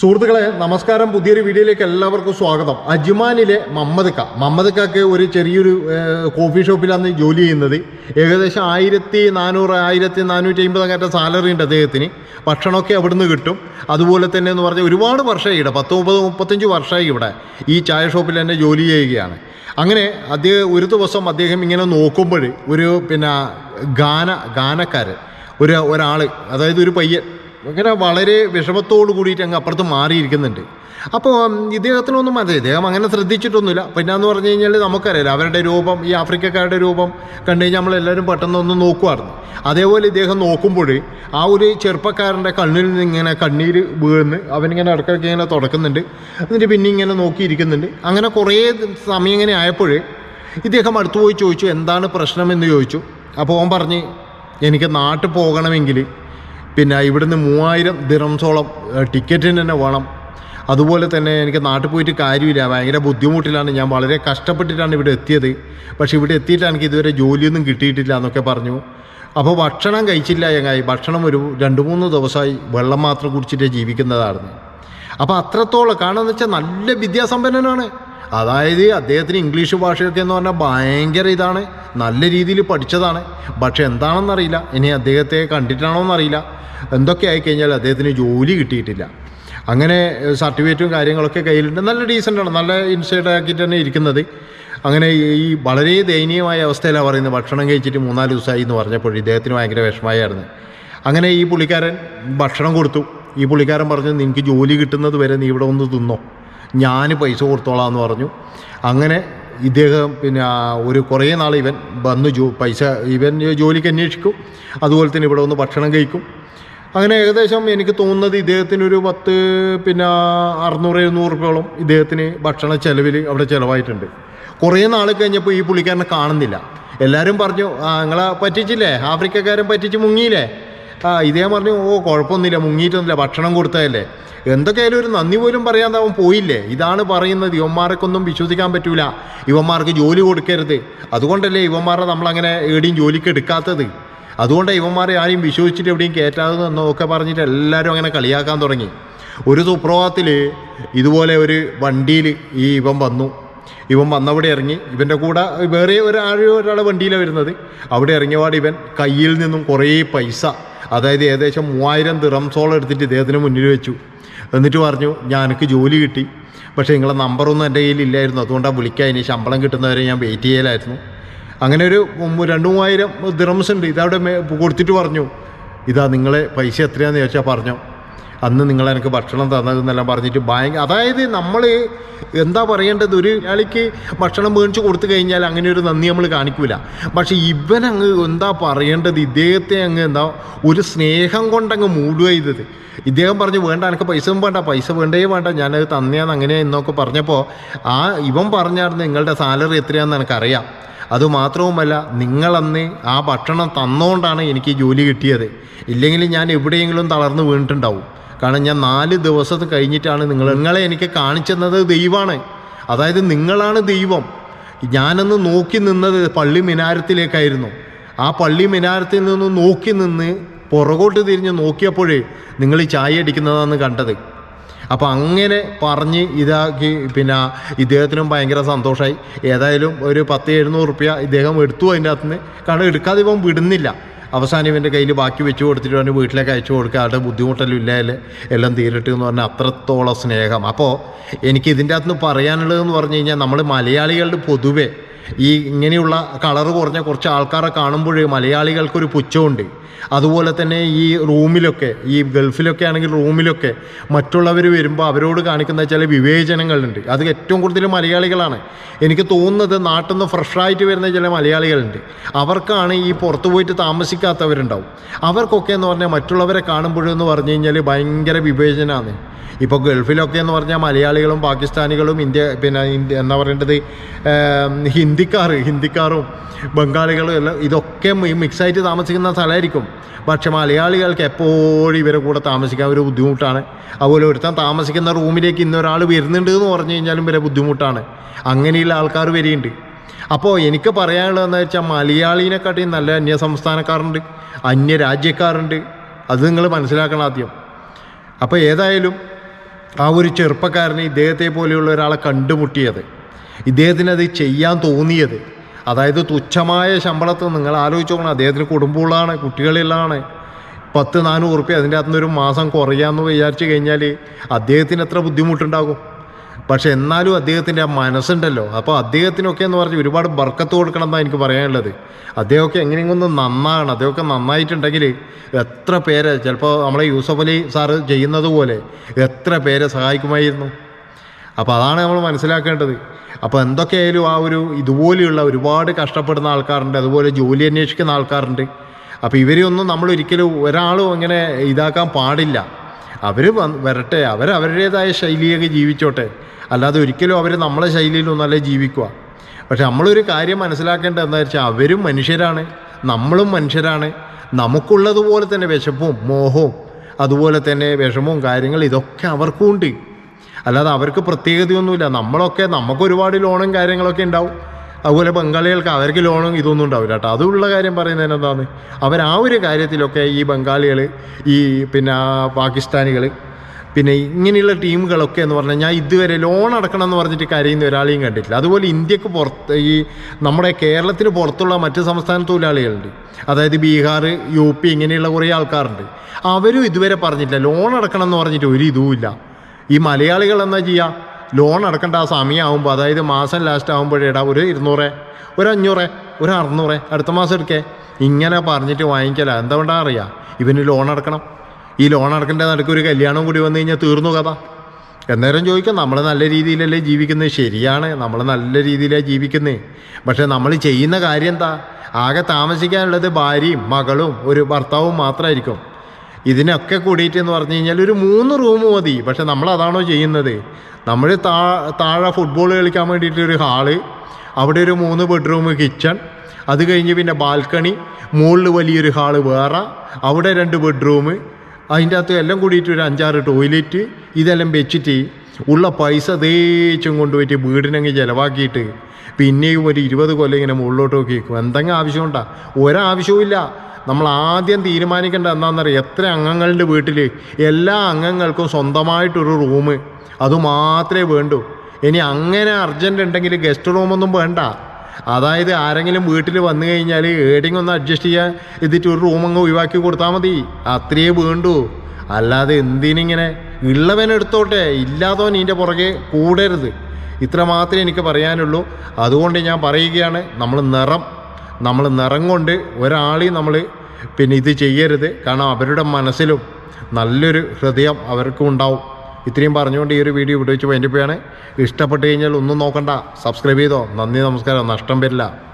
സുഹൃത്തുക്കളെ നമസ്കാരം. പുതിയൊരു വീഡിയോയിലേക്ക് എല്ലാവർക്കും സ്വാഗതം. അജ്മാനിലെ മമ്മദ്ക്ക. മമ്മദ്ക്കക്ക് ഒരു ചെറിയൊരു കോഫി ഷോപ്പിലാണ് ജോലി ചെയ്യുന്നത്. ഏകദേശം ആയിരത്തി നാനൂറ് ആയിരത്തി നാനൂറ്റി അമ്പത് സാലറി ഉണ്ട് അദ്ദേഹത്തിന്. ഭക്ഷണമൊക്കെ അവിടുന്ന് കിട്ടും. അതുപോലെ തന്നെ എന്ന് പറഞ്ഞാൽ ഒരുപാട് വർഷമായി ഇവിടെ പത്ത് മുപ്പത് മുപ്പത്തഞ്ച് വർഷമായി ഇവിടെ ഈ ചായ ഷോപ്പിൽ തന്നെ ജോലി ചെയ്യുകയാണ്. അങ്ങനെ അദ്ദേഹം ഒരു ദിവസം അദ്ദേഹം ഇങ്ങനെ നോക്കുമ്പോൾ ഒരു പിന്നെ ഗാന ഗാനക്കാരൻ ഒരു ഒരാൾ അതായത് ഒരു പയ്യൻ ഇങ്ങനെ വളരെ വിഷമത്തോട് കൂടിയിട്ട് അങ്ങ് അപ്പുറത്ത് മാറിയിരിക്കുന്നുണ്ട്. അപ്പോൾ ഇദ്ദേഹത്തിനൊന്നും മതി ഇദ്ദേഹം അങ്ങനെ ശ്രദ്ധിച്ചിട്ടൊന്നുമില്ല. പിന്നെ എന്ന് പറഞ്ഞു കഴിഞ്ഞാൽ നമുക്കറിയാലോ അവരുടെ രൂപം ഈ ആഫ്രിക്കക്കാരുടെ രൂപം കണ്ടു കഴിഞ്ഞാൽ നമ്മളെല്ലാവരും പെട്ടെന്ന് ഒന്ന് നോക്കുമായിരുന്നു അതേപോലെ ഇദ്ദേഹം നോക്കുമ്പോൾ ആ ഒരു ചെറുപ്പക്കാരന്റെ കണ്ണിൽ നിന്ന് ഇങ്ങനെ കണ്ണീര് വീഴുന്നു അവനിങ്ങനെ ഇടയ്ക്കിടയ്ക്ക് ഇങ്ങനെ തുടക്കുന്നുണ്ട്. എന്നിട്ട് പിന്നെ ഇങ്ങനെ നോക്കിയിരിക്കുന്നുണ്ട്. അങ്ങനെ കുറേ സമയം ഇങ്ങനെ ആയപ്പോൾ ഇദ്ദേഹം അടുത്ത് പോയി ചോദിച്ചു എന്താണ് പ്രശ്നമെന്ന് ചോദിച്ചു. അപ്പോൾ ഓൻ പറഞ്ഞ് എനിക്ക് നാട്ടിൽ പോകണമെങ്കിൽ പിന്നെ ഇവിടുന്ന് മൂവായിരം ദിറംസോളം ടിക്കറ്റിന് തന്നെ വേണം. അതുപോലെ തന്നെ എനിക്ക് നാട്ടിൽ പോയിട്ട് കാര്യമില്ല. ഭയങ്കര ബുദ്ധിമുട്ടിലാണ്. ഞാൻ വളരെ കഷ്ടപ്പെട്ടിട്ടാണ് ഇവിടെ എത്തിയത്. പക്ഷേ ഇവിടെ എത്തിയിട്ട് എനിക്ക് ഇതുവരെ ജോലിയൊന്നും കിട്ടിയിട്ടില്ല എന്നൊക്കെ പറഞ്ഞു. അപ്പോൾ ഭക്ഷണം കഴിച്ചില്ല ചങ്ങായി ഭക്ഷണം ഒരു രണ്ട് മൂന്ന് ദിവസമായി വെള്ളം മാത്രം കുടിച്ചിട്ടേ ജീവിക്കുന്നതായിരുന്നു. അപ്പോൾ അത്രത്തോളം കാരണം എന്ന് വെച്ചാൽ നല്ല വിദ്യാസമ്പന്നനാണ്. അതായത് അദ്ദേഹത്തിന് ഇംഗ്ലീഷ് ഭാഷയൊക്കെ എന്ന് പറഞ്ഞാൽ ഭയങ്കര ഇതാണ്. നല്ല രീതിയിൽ പഠിച്ചതാണ്. പക്ഷെ എന്താണെന്നറിയില്ല. ഇനി അദ്ദേഹത്തെ കണ്ടിട്ടാണോ എന്നറിയില്ല. എന്തൊക്കെ ആയിക്കഴിഞ്ഞാൽ അദ്ദേഹത്തിന് ജോലി കിട്ടിയിട്ടില്ല. അങ്ങനെ സർട്ടിഫിക്കറ്റും കാര്യങ്ങളൊക്കെ കയ്യിലുണ്ട്. നല്ല ഡീസന്റാണ് നല്ല ഇൻസൈഡ് ആക്കിയിട്ട് തന്നെ ഇരിക്കുന്നത്. അങ്ങനെ ഈ വളരെ ദയനീയമായ അവസ്ഥയിലാണ് പറയുന്നത്. ഭക്ഷണം കഴിച്ചിട്ട് മൂന്നാൽ ദിവസമായി എന്ന് പറഞ്ഞപ്പോൾ ഇദ്ദേഹത്തിന് ഭയങ്കര വിഷമമായിരുന്നു. അങ്ങനെ ഈ പുള്ളിക്കാരൻ ഭക്ഷണം കൊടുത്തു. ഈ പുള്ളിക്കാരൻ പറഞ്ഞു നിനക്ക് ജോലി കിട്ടുന്നത് വരെ നീ ഇവിടെ ഒന്ന് തിന്നോ. ഞാൻ പൈസ കൊടുത്തോളാം എന്ന് പറഞ്ഞു. അങ്ങനെ ഇദ്ദേഹം പിന്നെ ഒരു കുറേ നാൾ ഇവൻ വന്ന് ജോ പൈസ ഇവൻ ജോലിക്ക് അന്വേഷിക്കും. അതുപോലെ തന്നെ ഇവിടെ വന്ന് ഭക്ഷണം കഴിക്കും. അങ്ങനെ ഏകദേശം എനിക്ക് തോന്നുന്നത് ഇദ്ദേഹത്തിന് ഒരു പത്ത് പിന്നെ അറുന്നൂറ് എഴുന്നൂറ് റുപ്യോളം ഇദ്ദേഹത്തിന് ഭക്ഷണ ചെലവിൽ അവിടെ ചിലവായിട്ടുണ്ട്. കുറേ നാൾ കഴിഞ്ഞപ്പോൾ ഈ പുള്ളിക്കാരനെ കാണുന്നില്ല. എല്ലാവരും പറഞ്ഞു ആ നിങ്ങളെ പറ്റിച്ചില്ലേ? ആഫ്രിക്കക്കാരൻ പറ്റിച്ച് മുങ്ങിയില്ലേ? ആ ഇദ്ദേഹം പറഞ്ഞു ഓ കുഴപ്പമൊന്നുമില്ല മുങ്ങിയിട്ടൊന്നുമില്ല ഭക്ഷണം കൊടുത്തതല്ലേ? എന്തൊക്കെയായാലും ഒരു നന്ദി പോലും പറയാതെ അവൻ പോയില്ലേ? ഇതാണ് പറയുന്നത്. ഇവന്മാർക്കൊന്നും വിശ്വസിക്കാൻ പറ്റൂല. ഇവന്മാർക്ക് ജോലി കൊടുക്കരുത്. അതുകൊണ്ടല്ലേ ഇവന്മാരെ നമ്മളങ്ങനെ എവിടെയും ജോലിക്ക് എടുക്കാത്തത്. അതുകൊണ്ടാണ് ഇവന്മാരെ ആരെയും വിശ്വസിച്ചിട്ട് എവിടെയും കയറ്റാതെ എന്നൊക്കെ പറഞ്ഞിട്ട് എല്ലാവരും അങ്ങനെ കളിയാക്കാൻ തുടങ്ങി. ഒരു സുപ്രഭാതത്തിൽ ഇതുപോലെ ഒരു വണ്ടിയിൽ ഈ ഇവൻ വന്നു. ഇവൻ വന്നവിടെ ഇറങ്ങി. ഇവന്റെ കൂടെ വേറെ ഒരാഴോ ഒരാളെ വണ്ടിയിലാണ് വരുന്നത്. അവിടെ ഇറങ്ങിയപാട് ഇവൻ കയ്യിൽ നിന്നും കുറേ പൈസ അതായത് ഏകദേശം മൂവായിരം ദിറംസോളം എടുത്തിട്ട് ഇദ്ദേഹത്തിന് മുന്നിൽ വെച്ചു. എന്നിട്ട് പറഞ്ഞു ഞാൻ എനിക്ക് ജോലി കിട്ടി. പക്ഷേ നിങ്ങളെ നമ്പറൊന്നും എന്റെ കയ്യിൽ ഇല്ലായിരുന്നു. അതുകൊണ്ടാണ് വിളിക്കാൻ ഇനി ശമ്പളം കിട്ടുന്നവരെ ഞാൻ വെയിറ്റ് ചെയ്യലായിരുന്നു. അങ്ങനെ ഒരു രണ്ടു മൂവായിരം ദിറംസ് ഉണ്ട്. ഇതവിടെ കൊടുത്തിട്ട് പറഞ്ഞു. ഇതാ നിങ്ങളെ പൈസ എത്രയാണെന്ന് ചോദിച്ചാൽ പറഞ്ഞു. അന്ന് നിങ്ങൾ എനിക്ക് ഭക്ഷണം തന്നതെന്നെല്ലാം പറഞ്ഞിട്ട് ഭയങ്കര അതായത് നമ്മൾ എന്താ പറയേണ്ടത്? ഒരു ഒരാളിക്ക് ഭക്ഷണം മേടിച്ച് കൊടുത്തു കഴിഞ്ഞാൽ അങ്ങനെ ഒരു നന്ദി നമ്മൾ കാണിക്കൂല. പക്ഷെ ഇവൻ അങ്ങ് എന്താ പറയേണ്ടത്? ഇദ്ദേഹത്തെ അങ്ങ് എന്താ ഒരു സ്നേഹം കൊണ്ടങ്ങ് മൂടുക ചെയ്തത്. ഇദ്ദേഹം പറഞ്ഞു വേണ്ട എനിക്ക് പൈസ വേണ്ട പൈസ വേണ്ടേ വേണ്ട ഞാനത് തന്നെയാന്ന് അങ്ങനെ എന്നൊക്കെ പറഞ്ഞപ്പോൾ ആ ഇവൻ പറഞ്ഞായിരുന്നു നിങ്ങളുടെ സാലറി എത്രയാണെന്ന് എനിക്കറിയാം അതുമാത്രവുമല്ല നിങ്ങളന്ന് ആ ഭക്ഷണം തന്നുകൊണ്ടാണ് എനിക്ക് ജോലി കിട്ടിയത്. ഇല്ലെങ്കിൽ ഞാൻ എവിടെയെങ്കിലും തളർന്ന് വീണിട്ടുണ്ടാവും. കാരണം ഞാൻ നാല് ദിവസം കഴിഞ്ഞിട്ടാണ് നിങ്ങൾ നിങ്ങളെ എനിക്ക് കാണിച്ചെന്നത് ദൈവമാണ്. അതായത് നിങ്ങളാണ് ദൈവം. ഞാനന്ന് നോക്കി നിന്നത് പള്ളി മിനാരത്തിലേക്കായിരുന്നു. ആ പള്ളി മിനാരത്തിൽ നിന്ന് നോക്കി നിന്ന് പുറകോട്ട് തിരിഞ്ഞ് നോക്കിയപ്പോഴേ നിങ്ങൾ ചായ അടിക്കുന്നതാണ് കണ്ടത്. അപ്പോൾ അങ്ങനെ പറഞ്ഞ് ഇതാക്കി പിന്നെ ഇദ്ദേഹത്തിനും ഭയങ്കര സന്തോഷമായി ഏതായാലും ഒരു പത്ത് എഴുന്നൂറ് റുപ്യ ഇദ്ദേഹം എടുത്തു അതിന്റെ അകത്തുനിന്ന്. കാരണം എടുക്കാതെ ഇപ്പം വിടുന്നില്ല. അവസാനം ഇവന്റെ കയ്യിൽ ബാക്കി വെച്ച് കൊടുത്തിട്ട് അവന് വീട്ടിലേക്ക് അയച്ചു കൊടുക്കുക. ആളുടെ ബുദ്ധിമുട്ടെല്ലാം ഇല്ലായാൽ എല്ലാം തീരട്ടെ എന്ന് പറഞ്ഞാൽ അത്രത്തോളം സ്നേഹം. അപ്പോൾ എനിക്ക് ഇതിന്റെ അകത്തുനിന്ന് പറയാനുള്ളതെന്ന് പറഞ്ഞു കഴിഞ്ഞാൽ നമ്മൾ മലയാളികളുടെ പൊതുവെ ഈ ഇങ്ങനെയുള്ള കളർ കുറഞ്ഞ കുറച്ച് ആൾക്കാരെ കാണുമ്പോൾ മലയാളികൾക്കൊരു പുച്ഛമുണ്ട്. അതുപോലെ തന്നെ ഈ റൂമിലൊക്കെ ഈ ഗൾഫിലൊക്കെ ആണെങ്കിൽ റൂമിലൊക്കെ മറ്റുള്ളവർ വരുമ്പോൾ അവരോട് കാണിക്കുന്ന ചില വിവേചനങ്ങളുണ്ട്. അത് ഏറ്റവും കൂടുതൽ മലയാളികളാണ്. എനിക്ക് തോന്നുന്നത് നാട്ടിൽ നിന്ന് ഫ്രഷായിട്ട് വരുന്ന ചില മലയാളികളുണ്ട്. അവർക്കാണ് ഈ പുറത്ത് പോയിട്ട് താമസിക്കാത്തവരുണ്ടാവും. അവർക്കൊക്കെ എന്ന് പറഞ്ഞാൽ മറ്റുള്ളവരെ കാണുമ്പോഴെന്ന് പറഞ്ഞു കഴിഞ്ഞാൽ ഭയങ്കര വിവേചനമാണ്. ഇപ്പോൾ ഗൾഫിലൊക്കെ എന്ന് പറഞ്ഞാൽ മലയാളികളും പാകിസ്ഥാനികളും ഇന്ത്യ പിന്നെ എന്താ പറയേണ്ടത് ഏം, ഹിന്ദിക്കാർ ഹിന്ദിക്കാരും ബംഗാളികളും എല്ലാം ഇതൊക്കെ മിക്സായിട്ട് താമസിക്കുന്ന സ്ഥലമായിരിക്കും. പക്ഷേ മലയാളികൾക്ക് എപ്പോഴും ഇവരെ കൂടെ താമസിക്കാൻ ഒരു ബുദ്ധിമുട്ടാണ്. അതുപോലെ ഒരുത്തൻ താമസിക്കുന്ന റൂമിലേക്ക് ഇന്നൊരാൾ വരുന്നുണ്ട് എന്ന് പറഞ്ഞു കഴിഞ്ഞാലും വരെ ബുദ്ധിമുട്ടാണ്. അങ്ങനെയുള്ള ആൾക്കാർ വരെയുണ്ട് അപ്പോൾ എനിക്ക് പറയാനുള്ളതെന്ന് വെച്ചാൽ മലയാളീനെക്കാട്ടിയും നല്ല അന്യ സംസ്ഥാനക്കാരുണ്ട് അന്യ രാജ്യക്കാരുണ്ട് അത് നിങ്ങൾ മനസ്സിലാക്കണം ആദ്യം. അപ്പോൾ ഏതായാലും ആ ഒരു ചെറുപ്പക്കാരന് ഇദ്ദേഹത്തെ പോലെയുള്ള ഒരാളെ കണ്ടുമുട്ടിയത്. ഇദ്ദേഹത്തിന് അത് ചെയ്യാൻ തോന്നിയത്. അതായത് തുച്ഛമായ ശമ്പളത്തിൽ നിങ്ങൾ ആലോചിച്ച് നോക്കണം. അദ്ദേഹത്തിന് കുടുംബമുള്ളതാണ് കുട്ടികളിലാണ്. പത്ത് നാനൂറ് റുപ്യ അതിന്റെ അകത്തുനിന്ന് ഒരു മാസം കുറയാമെന്ന് വിചാരിച്ചു കഴിഞ്ഞാൽ അദ്ദേഹത്തിന് എത്ര ബുദ്ധിമുട്ടുണ്ടാകും? പക്ഷേ എന്നാലും അദ്ദേഹത്തിന്റെ ആ മനസ്സുണ്ടല്ലോ. അപ്പോൾ അദ്ദേഹത്തിനൊക്കെ എന്ന് പറഞ്ഞ് ഒരുപാട് ബർക്കത്ത് കൊടുക്കണം എന്നാണ് എനിക്ക് പറയാനുള്ളത്. അദ്ദേഹമൊക്കെ എങ്ങനെയെങ്കിലും ഒന്ന് നന്നാകണം. അദ്ദേഹമൊക്കെ നന്നായിട്ടുണ്ടെങ്കിൽ എത്ര പേരെ ചിലപ്പോൾ നമ്മളെ യൂസഫ് അലി സാറ് ചെയ്യുന്നത് പോലെ എത്ര പേരെ സഹായിക്കുമായിരുന്നു? അപ്പോൾ അതാണ് നമ്മൾ മനസ്സിലാക്കേണ്ടത്. അപ്പോൾ എന്തൊക്കെയായാലും ആ ഒരു ഇതുപോലെയുള്ള ഒരുപാട് കഷ്ടപ്പെടുന്ന ആൾക്കാരുണ്ട് അതുപോലെ ജോലി അന്വേഷിക്കുന്ന ആൾക്കാരുണ്ട്. അപ്പോൾ ഇവരെയൊന്നും നമ്മൾ ഒരിക്കലും ഒരാളും അങ്ങനെ ഇതാക്കാൻ പാടില്ല. അവർ വരട്ടെ അവർ അവരുടേതായ ശൈലിയൊക്കെ ജീവിച്ചോട്ടെ. അല്ലാതെ ഒരിക്കലും അവർ നമ്മളെ ശൈലിയിലൊന്നല്ല ജീവിക്കുക. പക്ഷെ നമ്മളൊരു കാര്യം മനസ്സിലാക്കേണ്ടത് എന്താ വെച്ചാൽ അവരും മനുഷ്യരാണ് നമ്മളും മനുഷ്യരാണ്. നമുക്കുള്ളതുപോലെ തന്നെ വിശപ്പും മോഹവും അതുപോലെ തന്നെ വിഷമവും കാര്യങ്ങൾ ഇതൊക്കെ അവർക്കും ഉണ്ട് അല്ലാതെ അവർക്ക് പ്രത്യേകതയൊന്നുമില്ല. നമ്മളൊക്കെ നമുക്ക് ഒരുപാട് ലോണും കാര്യങ്ങളൊക്കെ ഉണ്ടാവും. അതുപോലെ ബംഗാളികൾക്ക് അവർക്ക് ലോണും ഇതൊന്നും ഉണ്ടാവില്ല കേട്ടോ. അതുള്ള കാര്യം പറയുന്നതിന് എന്താണ് അവർ ആ ഒരു കാര്യത്തിലൊക്കെ ഈ ബംഗാളികൾ ഈ പിന്നെ പാകിസ്ഥാനികൾ പിന്നെ ഇങ്ങനെയുള്ള ടീമുകളൊക്കെ എന്ന് പറഞ്ഞാൽ ഞാൻ ഇതുവരെ ലോൺ അടക്കണം എന്ന് പറഞ്ഞിട്ട് കരയുന്ന ഒരാളെയും കണ്ടിട്ടില്ല. അതുപോലെ ഇന്ത്യയ്ക്ക് പുറത്ത് ഈ നമ്മുടെ കേരളത്തിന് പുറത്തുള്ള മറ്റ് സംസ്ഥാന തൊഴിലാളികളുണ്ട്. അതായത് ബീഹാർ യു പി ഇങ്ങനെയുള്ള കുറേ ആൾക്കാരുണ്ട്. അവരും ഇതുവരെ പറഞ്ഞിട്ടില്ല. ലോൺ അടക്കണം എന്ന് പറഞ്ഞിട്ട് ഒരു ഇതുമില്ല ഈ മലയാളികൾ എന്താ ചെയ്യുക ലോൺ അടക്കേണ്ട ആ സമയമാകുമ്പോൾ അതായത് മാസം ലാസ്റ്റ് ആകുമ്പോഴേടാ ഒരു ഇരുന്നൂറ് ഒരു അഞ്ഞൂറ് ഒരു അറുന്നൂറ് അടുത്ത മാസം എടുക്കേ. ഇങ്ങനെ പറഞ്ഞിട്ട് വാങ്ങിക്കല. എന്തുകൊണ്ടാണ് അറിയാം? ഇവന് ലോൺ അടക്കണം. ഈ ലോൺ അടക്കേണ്ട നടക്കും ഒരു കല്യാണം കൂടി വന്നു കഴിഞ്ഞാൽ തീർന്നു കഥ. എന്നേരം ചോദിക്കാം നമ്മൾ നല്ല രീതിയിലല്ലേ ജീവിക്കുന്നത് ശരിയാണ് നമ്മൾ നല്ല രീതിയിലാണ് ജീവിക്കുന്നത് പക്ഷേ നമ്മൾ ചെയ്യുന്ന കാര്യം എന്താ? ആകെ താമസിക്കാനുള്ളത് ഭാര്യയും മകളും ഒരു ഭർത്താവും മാത്രമായിരിക്കും ഇതിനൊക്കെ കൂടിയിട്ട് എന്ന് പറഞ്ഞു കഴിഞ്ഞാൽ ഒരു മൂന്ന് റൂം മതി. പക്ഷെ നമ്മൾ അതാണോ ചെയ്യുന്നത്? നമ്മൾ താ താഴെ ഫുട്ബോൾ കളിക്കാൻ വേണ്ടിയിട്ട് ഒരു ഹാൾ അവിടെ ഒരു മൂന്ന് ബെഡ്റൂം കിച്ചൺ അത് കഴിഞ്ഞ് പിന്നെ ബാൽക്കണി മുകളിൽ വലിയൊരു ഹാൾ വേറെ അവിടെ രണ്ട് ബെഡ്റൂം അതിന്റെ അകത്ത് എല്ലാം കൂടിയിട്ട് ഒരു അഞ്ചാറ് ടോയ്ലറ്റ് ഇതെല്ലാം വെച്ചിട്ട് ഉള്ള പൈസ തേച്ചും കൊണ്ടുപോയിട്ട് വീടിനങ്ങ് ചിലവാക്കിയിട്ട് പിന്നെയും ഒരു ഇരുപത് കൊല്ലം ഇങ്ങനെ മുകളിലോട്ട് നോക്കി എന്തെങ്കിലും ആവശ്യമുണ്ടാ? ഒരാവശ്യവും നമ്മൾ ആദ്യം തീരുമാനിക്കേണ്ട എന്താണെന്നറിയാം? എത്ര അംഗങ്ങളുടെ വീട്ടിൽ എല്ലാ അംഗങ്ങൾക്കും സ്വന്തമായിട്ടൊരു റൂം അതുമാത്രമേ വേണ്ടൂ. ഇനി അങ്ങനെ അർജന്റ് ഉണ്ടെങ്കിൽ ഗസ്റ്റ് റൂമൊന്നും വേണ്ട. അതായത് ആരെങ്കിലും വീട്ടിൽ വന്നു കഴിഞ്ഞാൽ ഏടിങ് ഒന്ന് അഡ്ജസ്റ്റ് ചെയ്യാൻ ഇതിട്ട് ഒരു റൂം അങ്ങ് ഒഴിവാക്കി കൊടുത്താൽ മതി. അത്രയേ വേണ്ടൂ. അല്ലാതെ എന്തിനിങ്ങനെ? ഉള്ളവൻ എടുത്തോട്ടെ. ഇല്ലാത്തവൻ ഇതിന്റെ പുറകെ കൂടരുത്. ഇത്ര മാത്രമേ എനിക്ക് പറയാനുള്ളൂ. അതുകൊണ്ട് ഞാൻ പറയുകയാണ് നമ്മൾ നിറം നമ്മൾ നിറം കൊണ്ട് ഒരാളെയും നമ്മൾ പിന്നെ ഇത് ചെയ്യരുത്. കാരണം അവരുടെ മനസ്സിലും നല്ലൊരു ഹൃദയം അവർക്കും ഉണ്ടാവും. ഇത്രയും പറഞ്ഞുകൊണ്ട് ഈ ഒരു വീഡിയോ ഇവിടെ വെച്ച് വേണ്ടിപ്പോയാണ് ഇഷ്ടപ്പെട്ട് കഴിഞ്ഞാൽ ഒന്നും നോക്കണ്ട. സബ്സ്ക്രൈബ് ചെയ്തോ. നന്ദി നമസ്കാരം. നഷ്ടം വരില്ല.